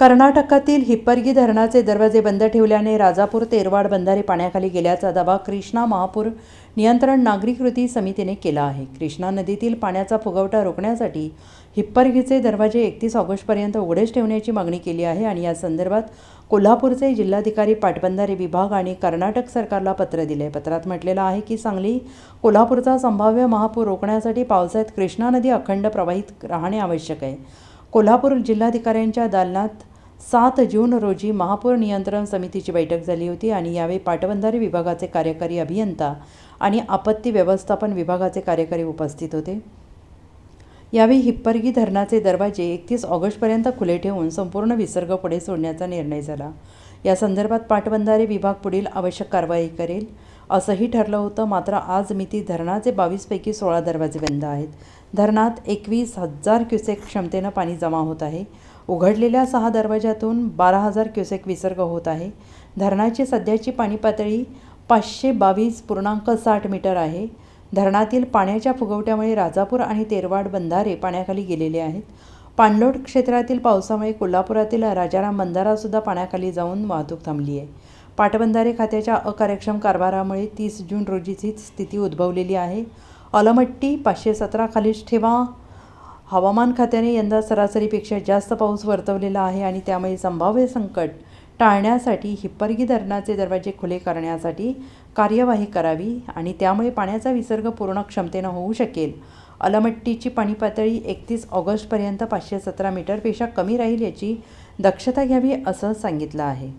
कर्नाटकातील हिप्परगी धरणाचे दरवाजे बंद ठेवल्याने राजापूर तेरवाड बंधारे पाण्याखाली गेल्याचा दावा कृष्णा महापूर नियंत्रण नागरी कृती समितीने केला आहे. कृष्णा नदीतील पाण्याचा फुगवटा रोखण्यासाठी हिप्परगीचे दरवाजे एकतीस ऑगस्टपर्यंत उघडेच ठेवण्याची मागणी केली आहे आणि या संदर्भात कोल्हापूरचे जिल्हाधिकारी पाटबंधारे विभाग आणि कर्नाटक सरकारला पत्र दिले पत्रात म्हटलेलं आहे की सांगली कोल्हापूरचा संभाव्य महापूर रोखण्यासाठी पावसाळ्यात कृष्णा नदी अखंड प्रवाहित राहणे आवश्यक आहे. कोल्हापूर जिल्हाधिकाऱ्यांच्या दालनात सात जून रोजी महापूर नियंत्रण समितीची बैठक झाली होती आणि यावेळी पाटबंधारे विभागाचे कार्यकारी अभियंता आणि आपत्ती व्यवस्थापन विभागाचे कार्यकारी उपस्थित होते. यावेळी हिप्परगी धरणाचे दरवाजे एकतीस ऑगस्टपर्यंत खुले ठेवून संपूर्ण विसर्ग पुढे सोडण्याचा निर्णय झाला. या संदर्भात पाटबंधारे विभाग पुढील आवश्यक कारवाई करेल असंही ठरलं होतं. मात्र आज मिती धरणाचे बावीसपैकी सोळा दरवाजे बंद आहेत. धरणात एकवीस हजार क्युसेक क्षमतेनं पाणी जमा होत आहे. उघडलेल्या सहा दरवाजातून बारा हजार क्युसेक विसर्ग होत आहे. धरणाची सध्याची पाणी पातळी पाचशे बावीस पूर्णांक साठ मीटर आहे. धरणातील पाण्याच्या फुगवट्यामुळे राजापूर आणि तेरवाड बंधारे पाण्याखाली गेलेले आहेत. पाणलोट क्षेत्रातील पावसामुळे कोल्हापुरातील राजाराम बंधारासुद्धा पाण्याखाली जाऊन वाहतूक थांबली आहे. पाटबंधारे खात्याच्या अकार्यक्षम कारभारामुळे तीस जून रोजीची स्थिती उद्भवलेली आहे. अलमट्टी पाचशे सतरा खालीच ठेवा. हवामान खात्याने यंदा सरासरीपेक्षा जास्त पाऊस वर्तवलेला आहे आणि त्यामुळे संभाव्य संकट टाळण्यासाठी हिप्परगी धरणाचे दरवाजे खुले करण्यासाठी कार्यवाही करावी आणि त्यामुळे पाण्याचा विसर्ग पूर्ण क्षमतेनं होऊ शकेल. अलमट्टीची पाणी पातळी एकतीस ऑगस्टपर्यंत पाचशे सतरा मीटरपेक्षा कमी राहील याची दक्षता घ्यावी असं सांगितलं आहे.